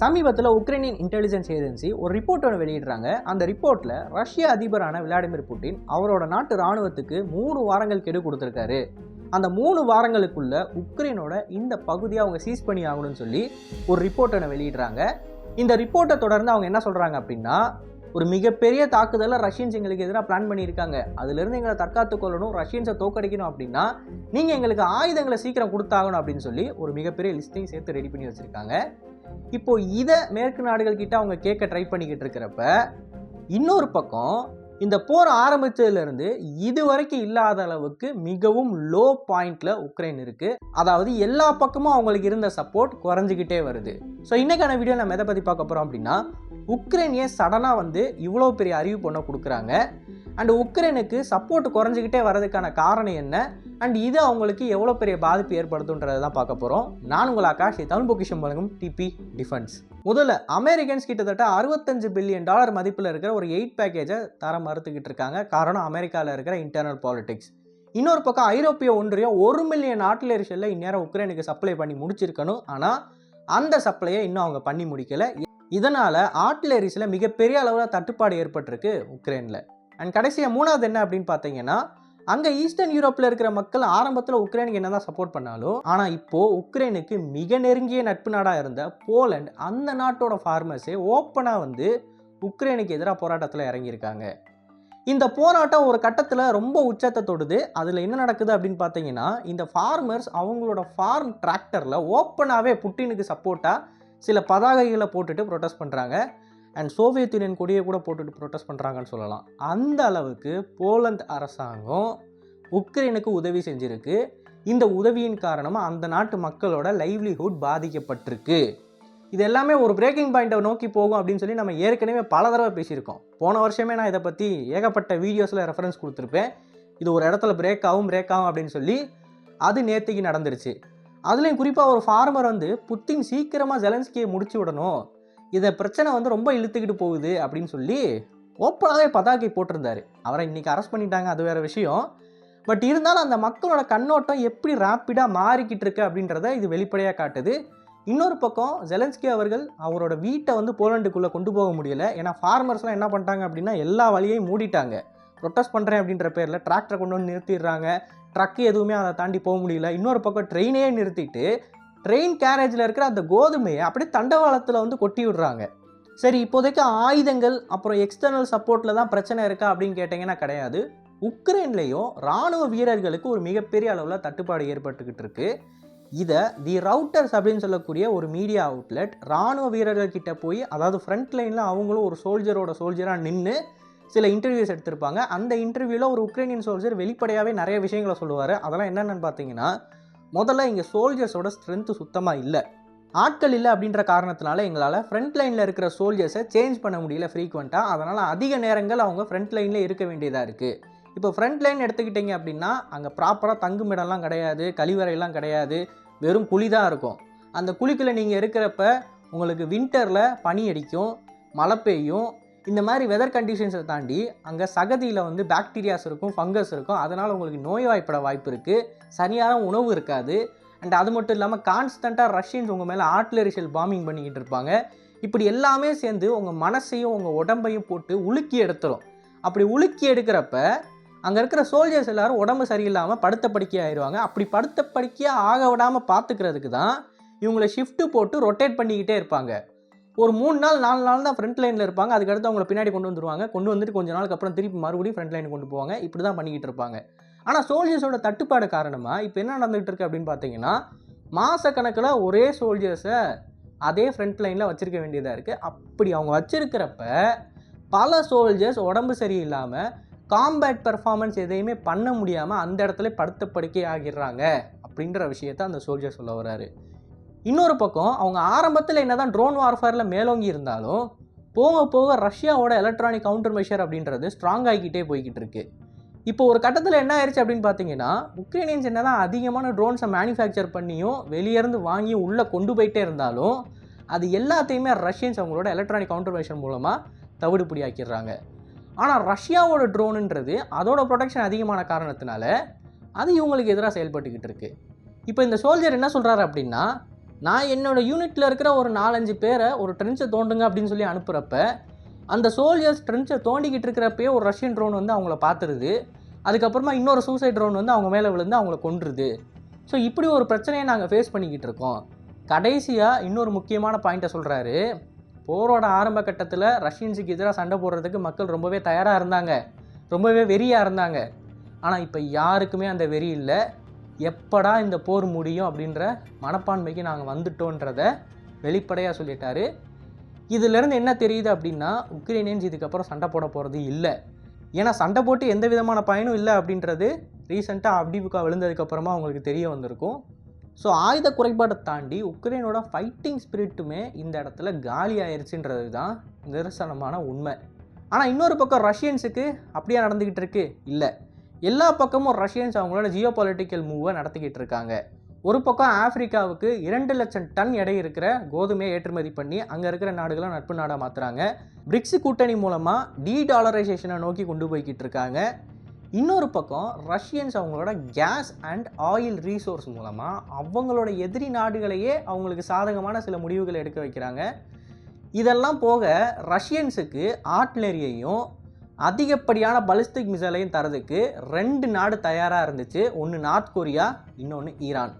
சமீபத்தில் உக்ரைனின் intelligence agency ஒரு ரிப்போர்ட் ஒன்று வெளியிடுறாங்க. அந்த ரிப்போர்ட்டில் ரஷ்ய அதிபரான விளாடிமிர் புட்டின் அவரோட நாட்டு ராணுவத்துக்கு மூணு வாரங்கள் கெடு கொடுத்துருக்காரு. அந்த மூணு வாரங்களுக்குள்ள உக்ரைனோட இந்த பகுதியை அவங்க சீஸ் பண்ணி ஆகணும்னு சொல்லி ஒரு ரிப்போர்ட் ஒன்று வெளியிடுறாங்க. இந்த ரிப்போர்ட்டை தொடர்ந்து அவங்க என்ன சொல்கிறாங்க அப்படின்னா ஒரு மிகப்பெரிய தாக்குதலை ரஷ்யன்ஸ் எங்களுக்கு எதிராக பிளான் பண்ணியிருக்காங்க. அதுலேருந்து எங்களை தற்காத்து கொள்ளணும் ரஷ்யன்ஸை தோக்கடிக்கணும் அப்படின்னா நீங்கள் எங்களுக்கு ஆயுதங்களை சீக்கிரம் கொடுத்தாகணும் அப்படின்னு சொல்லி ஒரு மிகப்பெரிய லிஸ்ட்டையும் சேர்த்து ரெடி பண்ணி வச்சுருக்காங்க. இப்போ இதை மேற்கு நாடுகள் கிட்ட அவங்க கேட்க ட்ரை பண்ணிக்கிட்டு இருக்கிறப்ப இன்னொரு பக்கம் இந்த போர் ஆரம்பித்ததுலேருந்து இது வரைக்கும் இல்லாத அளவுக்கு மிகவும் லோ பாயிண்டில் உக்ரைன் இருக்குது அதாவது எல்லா பக்கமும் அவங்களுக்கு இருந்த சப்போர்ட் குறைஞ்சிக்கிட்டே வருது. ஸோ இன்றைக்கான வீடியோ நம்ம எதை பற்றி பார்க்க போகிறோம் அப்படின்னா உக்ரைன் ஏன் சடனாக வந்து இவ்வளோ பெரிய அறிவிப்பு ஒன்று கொடுக்குறாங்க? அண்ட் உக்ரைனுக்கு சப்போர்ட் குறைஞ்சிக்கிட்டே வரதுக்கான காரணம் என்ன? அண்ட் இது அவங்களுக்கு எவ்வளோ பெரிய பாதிப்பு ஏற்படுத்துன்றதை தான் பார்க்க போகிறோம் நான் உங்கள் ஆகாஷ் தமிழ் பொக்கிஷம் வழங்கும் டிபி டிஃபென்ஸ் முதல்ல அமெரிக்கன்ஸ் கிட்டத்தட்ட அறுபத்தஞ்சு பில்லியன் டாலர் மதிப்பில் இருக்கிற ஒரு எயிட் பேக்கேஜை தர மறுத்துக்கிட்டு இருக்காங்க. காரணம் அமெரிக்காவில் இருக்கிற இன்டர்னல் பாலிடிக்ஸ் இன்னொரு பக்கம் ஐரோப்பிய ஒன்றியம் ஒரு மில்லியன் ஆர்டிலரிஷனில் இந்நேரம் உக்ரைனுக்கு சப்ளை பண்ணி முடிச்சிருக்கணும். ஆனால் அந்த சப்ளையை இன்னும் அவங்க பண்ணி முடிக்கலை. இதனால் ஆர்டிலரிஸில் மிகப்பெரிய அளவில் தட்டுப்பாடு ஏற்பட்டிருக்கு உக்ரைனில். அண்ட் கடைசியாக மூணாவது என்ன அப்படின்னு பார்த்தீங்கன்னா அங்கே ஈஸ்டர்ன் யூரோப்பில் இருக்கிற மக்கள் ஆரம்பத்தில் உக்ரைனுக்கு என்ன தான் சப்போர்ட் பண்ணாலும் ஆனால் இப்போது உக்ரைனுக்கு மிக நெருங்கிய நட்பு நாடாக இருந்த போலண்ட் அந்த நாட்டோட ஃபார்மர்ஸே ஓப்பனாக வந்து உக்ரைனுக்கு எதிராக போராட்டத்தில் இறங்கியிருக்காங்க. இந்த போராட்டம் ஒரு கட்டத்தில் ரொம்ப உச்சத்தை தொடுது. அதில் என்ன நடக்குது அப்படின்னு பார்த்தீங்கன்னா இந்த ஃபார்மர்ஸ் அவங்களோட ஃபார்ம் டிராக்டரில் ஓப்பனாகவே புட்டினுக்கு சப்போர்ட்டாக சில பதாகைகளை போட்டுட்டு ப்ரொட்டஸ்ட் பண்ணுறாங்க அண்ட் சோவியத் யூனியன் கொடியை கூட போட்டுட்டு ப்ரொட்டஸ்ட் பண்ணுறாங்கன்னு சொல்லலாம். அந்த அளவுக்கு போலந்து அரசாங்கம் உக்ரைனுக்கு உதவி செஞ்சிருக்கு. இந்த உதவியின் காரணமாக அந்த நாட்டு மக்களோட லைவ்லிஹுட் பாதிக்கப்பட்டிருக்கு. இது எல்லாமே ஒரு பிரேக்கிங் பாயிண்ட்டை நோக்கி போகும் அப்படின்னு சொல்லி நம்ம ஏற்கனவே பல தடவை பேசியிருக்கோம். போன வருஷமே நான் இதை பற்றி ஏகப்பட்ட வீடியோஸில் ரெஃபரன்ஸ் கொடுத்துருப்பேன். இது ஒரு இடத்துல பிரேக் ஆகும் பிரேக் ஆகும் அப்படின்னு சொல்லி அது நேற்றுக்கு நடந்துருச்சு. அதுலேயும் குறிப்பாக ஒரு ஃபார்மர் வந்து புத்தின் சீக்கிரமாக ஜெலன்ஸ்கியை முடிச்சு விடணும். இதை பிரச்சனை வந்து ரொம்ப இழுத்துக்கிட்டு போகுது அப்படின்னு சொல்லி ஓப்பனாகவே பதாக்கை போட்டிருந்தாரு. அவரை இன்றைக்கி அரெஸ்ட் பண்ணிட்டாங்க அது வேறு விஷயம். பட் இருந்தாலும் அந்த மக்களோட கண்ணோட்டம் எப்படி ரேப்பிடாக மாறிக்கிட்டு இருக்கு அப்படின்றத இது வெளிப்படையாக காட்டுது. இன்னொரு பக்கம் ஜெலன்ஸ்கி அவர்கள் அவரோட வீட்டை வந்து போலண்டுக்குள்ளே கொண்டு போக முடியல. ஏன்னா ஃபார்மர்ஸ்லாம் என்ன பண்ணிட்டாங்க அப்படின்னா எல்லா வழியையும் மூடிட்டாங்க. ப்ரொட்டஸ்ட் பண்ணுறேன் அப்படின்ற பேரில் டிராக்டரை கொண்டு வந்து நிறுத்திடுறாங்க. ட்ரக்கு எதுவுமே அதை தாண்டி போக முடியல. இன்னொரு பக்கம் ட்ரெயினே நிறுத்திட்டு ட்ரெயின் கேரேஜில் இருக்கிற அந்த கோதுமையை அப்படியே தண்டவாளத்தில் வந்து கொட்டி விடுறாங்க. சரி இப்போதைக்கு ஆயுதங்கள் அப்புறம் எக்ஸ்டர்னல் சப்போர்ட்டில் தான் பிரச்சனை இருக்கா அப்படின்னு கேட்டிங்கன்னா கிடையாது. உக்ரைன்லேயும் இராணுவ வீரர்களுக்கு ஒரு மிகப்பெரிய அளவில் தட்டுப்பாடு ஏற்பட்டுக்கிட்டு இருக்கு. இதை தி ரவுட்டர்ஸ் அப்படின்னு சொல்லக்கூடிய ஒரு மீடியா அவுட்லெட் இராணுவ வீரர்கள் கிட்ட போய் அதாவது ஃப்ரண்ட் லைனில் அவங்களும் ஒரு சோல்ஜரோட சோல்ஜராக நின்று சில இன்டர்வியூஸ் எடுத்திருப்பாங்க. அந்த இன்டர்வியூவில் ஒரு உக்ரைனியன் சோல்ஜர் வெளிப்படையாகவே நிறைய விஷயங்களை சொல்லுவார். அதெல்லாம் என்னென்னு பார்த்தீங்கன்னா முதல்ல இங்கே சோல்ஜர்ஸோட ஸ்ட்ரென்த்து சுத்தமாக இல்லை. ஆட்கள் இல்லை அப்படின்ற காரணத்தினால எங்களால் ஃப்ரண்ட் லைனில் இருக்கிற சோல்ஜர்ஸை சேஞ்ச் பண்ண முடியல ஃப்ரீக்வெண்ட்டாக அதனால் அதிக நேரங்கள் அவங்க ஃப்ரண்ட் லைனில் இருக்க வேண்டியதாக இருக்குது இப்போ ஃப்ரண்ட் லைன் எடுத்துக்கிட்டிங்க அப்படின்னா அங்கே ப்ராப்பராக தங்குமிடம்லாம் கிடையாது கழிவறையெல்லாம் கிடையாது வெறும் குழி தான் இருக்கும். அந்த குழிக்குள்ளே நீங்கள் இருக்கிறப்ப உங்களுக்கு வின்டரில் பனி அடிக்கும் மழை பெய்யும் இந்த மாதிரி வெதர் கண்டிஷன்ஸை தாண்டி அங்கே சகதியில் வந்து பாக்டீரியாஸ் இருக்கும் ஃபங்கஸ் இருக்கும். அதனால் உங்களுக்கு நோய்வாய்ப்பட வாய்ப்பு இருக்குது சரியான உணவு இருக்காது. அண்ட் அது மட்டும் இல்லாமல் கான்ஸ்டண்ட்டாக ரஷ்யன்ஸ் உங்கள் மேலே ஆர்ட்லரிஷியல் பாம்பிங் பண்ணிக்கிட்டு இருப்பாங்க. இப்படி எல்லாமே சேர்ந்து உங்கள் மனசையும் உங்கள் உடம்பையும் போட்டு உலுக்கி எடுத்துரும். அப்படி உலுக்கி எடுக்கிறப்ப அங்கே இருக்கிற சோல்ஜர்ஸ் எல்லாரும் உடம்பு சரியில்லாமல் படுத்த படுக்கை ஆயிடுவாங்க அப்படி படுத்த படுக்கையாக ஆக விடாமல் பார்த்துக்கிறதுக்கு தான் இவங்களை ஷிஃப்ட்டு போட்டு ரொட்டேட் பண்ணிக்கிட்டே இருப்பாங்க. ஒரு மூணு நாள் நாலு நாள் தான் ஃப்ரண்ட் லைனில் இருப்பாங்க. அதுக்கடுத்து அவங்கள பின்னாடி கொண்டு வந்துருவாங்க. கொண்டு வந்துட்டு கொஞ்ச நாளுக்கு அப்புறம் திருப்பி மறுபடியும் ஃப்ரண்ட் லைன் கொண்டு போவாங்க. இப்படி தான் பண்ணிக்கிட்டு இருப்பாங்க. ஆனால் சோல்ஜர்ஸோட தட்டுப்பாடு காரணமாக இப்போ என்ன நடந்துகிட்டு இருக்கு அப்படின்னு பார்த்தீங்கன்னா மாதக்கணக்கில் ஒரே சோல்ஜர்ஸை அதே ஃப்ரண்ட் லைனில் வச்சுருக்க வேண்டியதாக இருக்குது அப்படி அவங்க வச்சுருக்கிறப்ப பல சோல்ஜர்ஸ் உடம்பு சரியில்லாமல் காம்பேட் பெர்ஃபார்மன்ஸ் எதையுமே பண்ண முடியாமல் அந்த இடத்துல படுத்த படுக்கை ஆகிடுறாங்க அப்படின்ற விஷயத்த அந்த சோல்ஜர் சொல்ல வர்றாரு. இன்னொரு பக்கம் அவங்க ஆரம்பத்தில் என்ன தான் ட்ரோன் வார்ஃபேரில் மேலோங்கி இருந்தாலும் போக போக ரஷ்யாவோட எலக்ட்ரானிக் கவுண்டர் மெஷர் அப்படின்றது ஸ்ட்ராங் ஆகிக்கிட்டே போய்கிட்டு இருக்கு. இப்போ ஒரு கட்டத்தில் என்ன ஆயிடுச்சு அப்படின்னு பார்த்தீங்கன்னா உக்ரைனியன்ஸ் என்ன தான் அதிகமான ட்ரோன்ஸை மேனுஃபேக்சர் பண்ணியும் வெளியேருந்து வாங்கி உள்ளே கொண்டு போயிட்டே இருந்தாலும் அது எல்லாத்தையுமே ரஷ்யன்ஸ் அவங்களோட எலக்ட்ரானிக் கவுண்டர் மெஷர் மூலமாக தவிடுபடி ஆக்கிடுறாங்க. ஆனால் ரஷ்யாவோட ட்ரோனுன்றது அதோட ப்ரொடெக்ஷன் அதிகமான காரணத்தினால அது இவங்களுக்கு எதிராக செயல்பட்டுக்கிட்டு இருக்கு. இப்போ இந்த சோல்ஜர் என்ன சொல்கிறாரு அப்படின்னா நான் என்னோடய யூனிட்டில் இருக்கிற ஒரு நாலஞ்சு பேரை ஒரு ட்ரென்ச்சை தோண்டுங்க அப்படின்னு சொல்லி அனுப்புகிறப்ப அந்த சோல்ஜர்ஸ் ட்ரென்ச்சை தோண்டிக்கிட்டு இருக்கிறப்பயே ஒரு ரஷ்யன் ட்ரோன் வந்து அவங்கள பார்த்துருது அதுக்கப்புறமா இன்னொரு சூசைட் ட்ரோன் வந்து அவங்க மேலே விழுந்து அவங்கள கொன்றுது. ஸோ இப்படி ஒரு பிரச்சனையை நாங்கள் ஃபேஸ் பண்ணிக்கிட்டு இருக்கோம். கடைசியாக இன்னொரு முக்கியமான பாயிண்ட்டை சொல்கிறாரு போரோட ஆரம்ப கட்டத்தில் ரஷ்யன்ஸுக்கு எதிராக சண்டை போடுறதுக்கு மக்கள் ரொம்பவே தயாராக இருந்தாங்க. ரொம்பவே வெறியாக இருந்தாங்க. ஆனால் இப்போ யாருக்குமே அந்த வெறி இல்லை. எப்படா இந்த போர் முடியும் அப்படின்ற மனப்பான்மைக்கு நாங்கள் வந்துட்டோன்றத வெளிப்படையாக சொல்லிட்டாரு. இதிலேருந்து என்ன தெரியுது அப்படின்னா உக்ரைனியன்ஸ் இதுக்கப்புறம் சண்டை போட போகிறது இல்லை. ஏன்னா சண்டை போட்டு எந்த விதமான பயனும் இல்லை அப்படின்றது ரீசெண்டாக அப்டிபுக்கா விழுந்ததுக்கப்புறமா அவங்களுக்கு தெரிய வந்திருக்கும். ஸோ ஆயுத குறைபாடை தாண்டி உக்ரைனோட ஃபைட்டிங் ஸ்பிரிட்டுமே இந்த இடத்துல காலி ஆயிடுச்சுன்றது தான் நிதர்சனமான உண்மை. ஆனால் இன்னொரு பக்கம் ரஷ்யன்ஸுக்கு அப்படியே நடந்துக்கிட்டு இருக்கு? இல்லை. எல்லா பக்கமும் ரஷ்யன்ஸ் அவங்களோட ஜியோ பொலிட்டிக்கல் மூவை நடத்திக்கிட்டு இருக்காங்க. ஒரு பக்கம் ஆப்பிரிக்காவுக்கு இரண்டு லட்சம் டன் எடை இருக்கிற கோதுமையை ஏற்றுமதி பண்ணி அங்கே இருக்கிற நாடுகளை நட்பு நாடாக மாற்றுறாங்க பிரிக்ஸ் கூட்டணி மூலமாக டீ டாலரைசேஷனை நோக்கி கொண்டு போய்கிட்டு இருக்காங்க. இன்னொரு பக்கம் ரஷ்யன்ஸ் அவங்களோட கேஸ் அண்ட் ஆயில் ரீசோர்ஸ் மூலமாக அவங்களோட எதிரி நாடுகளையே அவங்களுக்கு சாதகமான சில முடிவுகளை எடுக்க வைக்கிறாங்க. இதெல்லாம் போக ரஷ்யன்ஸுக்கு ஆர்ட்லரியையும் அதிகப்படியான பலிஸ்டிக் மிசைலையும் தரதுக்கு ரெண்டு நாடு தயாராக இருந்துச்சு. ஒன்று நார்த் கொரியா இன்னொன்று ஈரான்.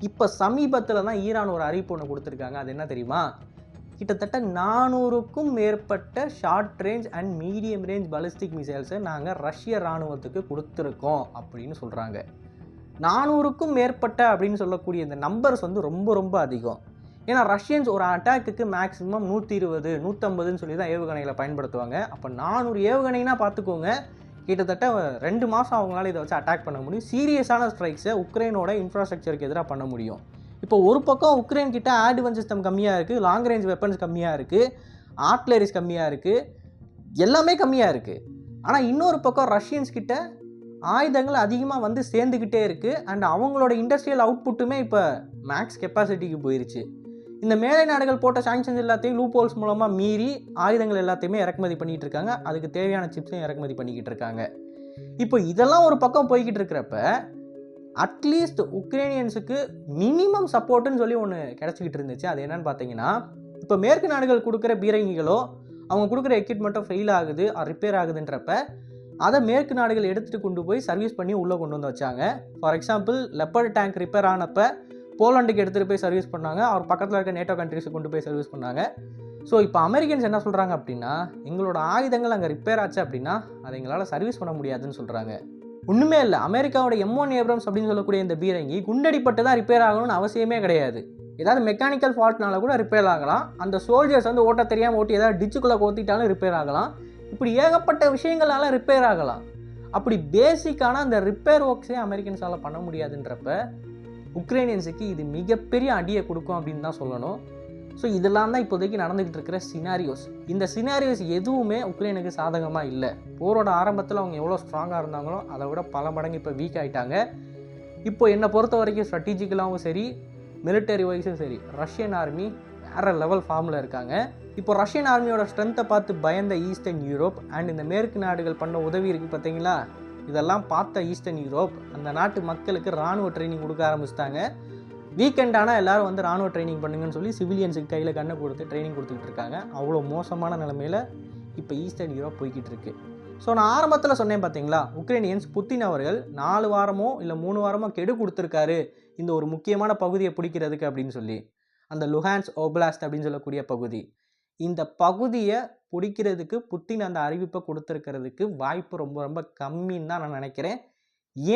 இப்போ சமீபத்தில் தான் ஈரான் ஒரு அறிவிப்பு ஒன்று கொடுத்துருக்காங்க. அது என்ன தெரியுமா? கிட்டத்தட்ட நானூறுக்கும் மேற்பட்ட short range and medium range ballistic மிசைல்ஸை நாங்கள் ரஷ்ய இராணுவத்துக்கு கொடுத்துருக்கோம் அப்படின்னு சொல்கிறாங்க நானூறுக்கும் மேற்பட்ட அப்படின்னு சொல்லக்கூடிய இந்த நம்பர்ஸ் வந்து ரொம்ப ரொம்ப அதிகம். ஏன்னா ரஷ்யன்ஸ் ஒரு அட்டாக்குக்கு மேக்ஸிமம் நூற்றி இருபது நூற்றம்பதுன்னு சொல்லி தான் ஏவுகணைகளை பயன்படுத்துவாங்க. அப்போ நானூறு ஏவுகணைனா பார்த்துக்கோங்க கிட்டத்தட்ட ரெண்டு மாதம் அவங்களால இதை வச்சு அட்டாக் பண்ண முடியும். சீரியஸான ஸ்ட்ரைக்ஸை உக்ரைனோட இன்ஃப்ராஸ்ட்ரக்சருக்கு எதிராக பண்ண முடியும். இப்போ ஒரு பக்கம் உக்ரைன் கிட்ட ஆட்வன் சிஸ்டம் கம்மியாக இருக்குது லாங் ரேஞ்ச் வெப்பன்ஸ் கம்மியாக இருக்குது ஆர்ட்லரிஸ் கம்மியாக இருக்குது எல்லாமே கம்மியாக இருக்குது ஆனால் இன்னொரு பக்கம் ரஷ்யன்ஸ் கிட்ட ஆயுதங்கள் அதிகமாக வந்து சேர்ந்துக்கிட்டே இருக்குது அண்ட் அவங்களோட இண்டஸ்ட்ரியல் அவுட்புட்டுமே இப்போ மேக்ஸ் கெப்பாசிட்டிக்கு போயிருச்சு. இந்த மேலை நாடுகள் போட்ட சாங்ஷன்ஸ் எல்லாத்தையும் லூப் ஹோல்ஸ் மூலமாக மீறி ஆயுதங்கள் எல்லாத்தையுமே இறக்குமதி பண்ணிகிட்டு இருக்காங்க. அதுக்கு தேவையான சிப்ஸையும் இறக்குமதி பண்ணிக்கிட்டு இருக்காங்க. இப்போ இதெல்லாம் ஒரு பக்கம் போய்கிட்டு இருக்கிறப்ப அட்லீஸ்ட் உக்ரைனியன்ஸுக்கு மினிமம் சப்போர்ட்டுன்னு சொல்லி ஒன்று கிடச்சிக்கிட்டு இருந்துச்சு. அது என்னன்னு பார்த்தீங்கன்னா இப்போ மேற்கு நாடுகள் கொடுக்குற பீரங்கிகளோ அவங்க கொடுக்குற எக்யூப்மெண்ட்டோ ஃபெயில் ஆகுது ரிப்பேர் ஆகுதுன்றப்ப அதை மேற்கு நாடுகள் எடுத்துகிட்டு கொண்டு போய் சர்வீஸ் பண்ணி உள்ளே கொண்டு வந்து வச்சாங்க. For example leopard tank repair ஆனப்போ போலண்டுக்கு எடுத்துகிட்டு போய் சர்வீஸ் பண்ணாங்க. அவர் பக்கத்தில் இருக்க நேட்டோ கண்ட்ரிஸை கொண்டு போய் சர்வீஸ் பண்ணாங்க. ஸோ இப்போ அமெரிக்கன்ஸ் என்ன சொல்கிறாங்க அப்படின்னா எங்களோட ஆயுதங்கள் அங்கே ரிப்பேர் ஆச்சு அப்படின்னா அதை எங்களால் சர்வீஸ் பண்ண முடியாதுன்னு சொல்கிறாங்க ஒன்றுமே இல்லை. அமெரிக்காவோட எம் ஒன் ஏப்ரம்ஸ் அப்படின்னு சொல்லக்கூடிய இந்த பீரங்கி குண்டடிப்பட்டு தான் ரிப்பேர் ஆகணும்னு அவசியமே கிடையாது. ஏதாவது மெக்கானிக்கல் ஃபால்ட்னால கூட ரிப்பேர் ஆகலாம். அந்த சோல்ஜர்ஸ் வந்து ஓட்ட தெரியாமல் ஓட்டி ஏதாவது டிச்சுக்குள்ளே கோத்திட்டாலும் ரிப்பேர் ஆகலாம். இப்படி ஏகப்பட்ட விஷயங்களால் ரிப்பேர் ஆகலாம். அப்படி பேசிக்கான அந்த ரிப்பேர் ஒர்க்ஸே அமெரிக்கன்ஸால் பண்ண முடியாதுன்றப்ப உக்ரைனியன்ஸுக்கு இது மிகப்பெரிய அடியை கொடுக்கும் அப்படின்னு தான் சொல்லணும். ஸோ இதெல்லாம் தான் இப்போதைக்கு நடந்துக்கிட்டு இருக்கிற சினாரியோஸ் இந்த சினாரியோஸ் எதுவுமே உக்ரைனுக்கு சாதகமாக இல்லை. போரோட ஆரம்பத்தில் அவங்க எவ்வளோ ஸ்ட்ராங்காக இருந்தாங்களோ அதை விட பல மடங்கு இப்போ வீக் ஆகிட்டாங்க இப்போ என்னை பொறுத்த வரைக்கும் ஸ்ட்ராட்டஜிக்கலாகவும் சரி மிலிட்டரி வைஸும் சரி ரஷ்யன் ஆர்மி வேறு லெவல் ஃபார்மில் இருக்காங்க. இப்போ ரஷ்யன் ஆர்மியோட ஸ்ட்ரென்த்தை பார்த்து பயந்த ஈஸ்டர்ன் யூரோப் அண்ட் இந்த மேற்கு நாடுகள் பண்ண உதவி இருக்குது பார்த்தீங்களா? இதெல்லாம் பார்த்த ஈஸ்டர்ன் யூரோப் அந்த நாட்டு மக்களுக்கு இராணுவ ட்ரைனிங் கொடுக்க ஆரம்பிச்சிட்டாங்க. வீக்கெண்ட் ஆனால் எல்லாரும் வந்து ராணுவ ட்ரைனிங் பண்ணுங்கன்னு சொல்லி சிவிலியன்ஸுக்கு கையில் கண்ணை கொடுத்து ட்ரைனிங் கொடுத்துக்கிட்டு இருக்காங்க. அவ்வளோ மோசமான நிலமையில இப்போ ஈஸ்டர்ன் யூரோப் போய்கிட்டு இருக்கு. ஸோ நான் ஆரம்பத்தில் சொன்னேன் பார்த்தீங்களா உக்ரைனியன்ஸ் புத்தின் அவர்கள் நாலு வாரமோ இல்லை மூணு வாரமோ கெடு கொடுத்துருக்காரு இந்த ஒரு முக்கியமான பகுதியை பிடிக்கிறதுக்கு அப்படின்னு சொல்லி. அந்த லுஹான்ஸ் ஓப்லாஸ்ட் அப்படின்னு சொல்லக்கூடிய பகுதி. இந்த பகுதியை பிடிக்கிறதுக்கு புட்டின் அந்த அறிவிப்பை கொடுத்துருக்கிறதுக்கு வாய்ப்பு ரொம்ப ரொம்ப கம்மின்னு தான் நான் நினைக்கிறேன்.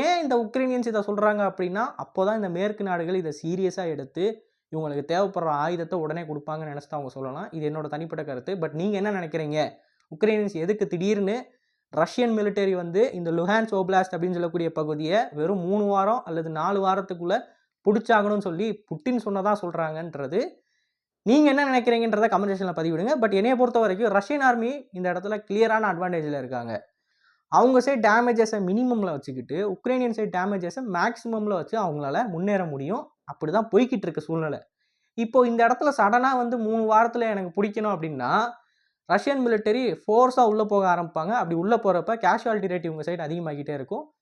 ஏன் இந்த உக்ரைனியன்ஸ் இதை சொல்கிறாங்க அப்படின்னா அப்போ தான் இந்த மேற்கு நாடுகள் இதை சீரியஸாக எடுத்து இவங்களுக்கு தேவைப்படுற ஆயுதத்தை உடனே கொடுப்பாங்கன்னு நினச்சிட்டு அவங்க சொல்லலாம். இது என்னோட தனிப்பட்ட கருத்து. பட் நீங்கள் என்ன நினைக்கிறீங்க? உக்ரைனியன்ஸ் எதுக்கு திடீர்னு ரஷ்யன் மிலிட்டரி வந்து இந்த லுஹான்ஸ் ஓப்ளாஸ்ட் அப்படின்னு சொல்லக்கூடிய பகுதியை வெறும் மூணு வாரம் அல்லது நாலு வாரத்துக்குள்ளே பிடிச்சாகணும்னு சொல்லி புட்டின் சொன்னதாக சொல்கிறாங்கன்றது நீங்கள் என்ன நினைக்கிறீங்கன்றதை கமெண்ட் செக்ஷனில் பதிவிடுங்க. பட் என்னையை பொறுத்த வரைக்கும் ரஷ்யன் ஆர்மி இந்த இடத்துல கிளியரான அட்வான்டேஜில் இருக்காங்க. அவங்க சைட் டேமேஜஸை மினிமமில் வச்சுக்கிட்டு உக்ரைனியன் சைட் டேமேஜஸை மேக்ஸிமமில் வச்சு அவங்களால முன்னேற முடியும். அப்படி தான் போய்கிட்டு இருக்க சூழ்நிலை. இப்போது இந்த இடத்துல சடனாக வந்து மூணு வாரத்தில் எனக்கு பிடிக்கணும் அப்படின்னா ரஷ்யன் மிலிட்டரி ஃபோர்ஸாக உள்ளே போக ஆரம்பிப்பாங்க. அப்படி உள்ளே போகிறப்ப கேஷுவாலிட்டி ரேட் இவங்க சைடு அதிகமாகிட்டே இருக்கும்.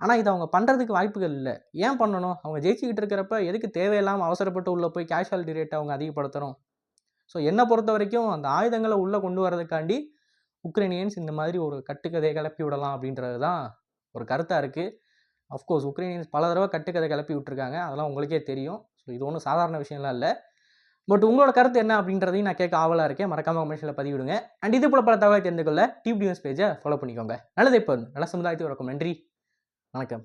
ஆனால் இது அவங்க பண்ணுறதுக்கு வாய்ப்புகள் இல்லை. ஏன் பண்ணணும்? அவங்க ஜெயிச்சுக்கிட்டு இருக்கிறப்ப எதுக்கு தேவையில்லாமல் அவசரப்பட்டு உள்ளே போய் கேஷுவாலிட்டி ரேட்டை அவங்க அதிகப்படுத்தணும்? ஸோ என்னை பொறுத்த வரைக்கும் அந்த ஆயுதங்களை உள்ளே கொண்டு வரதுக்காண்டி உக்ரைனியன்ஸ் இந்த மாதிரி ஒரு கட்டுக்கதையை கிளப்பி விடலாம் அப்படின்றது தான் ஒரு கருத்தாக இருக்குது அஃப்கோர்ஸ் உக்ரைனியன்ஸ் பல தடவை கட்டுக்கதை கிளப்பி விட்டுருக்காங்க. அதெல்லாம் உங்களுக்கே தெரியும். ஸோ இது ஒன்றும் சாதாரண விஷயம்லாம் இல்லை. பட் உங்களோட கருத்து என்ன அப்படின்றதையும் நான் கேட்க ஆவலாக இருக்கேன். மறக்காம கமெண்ட்ஸில் பதிவிடுங்க. அண்ட் இது போல பல தகவலை தெரிந்து கொள்ள டியூப் நியூஸ் பேஜை ஃபாலோ பண்ணிக்கோங்க. நல்லது இப்போ நல்ல சமுதாயத்துக்கு வணக்கம். நன்றி. வணக்கம்.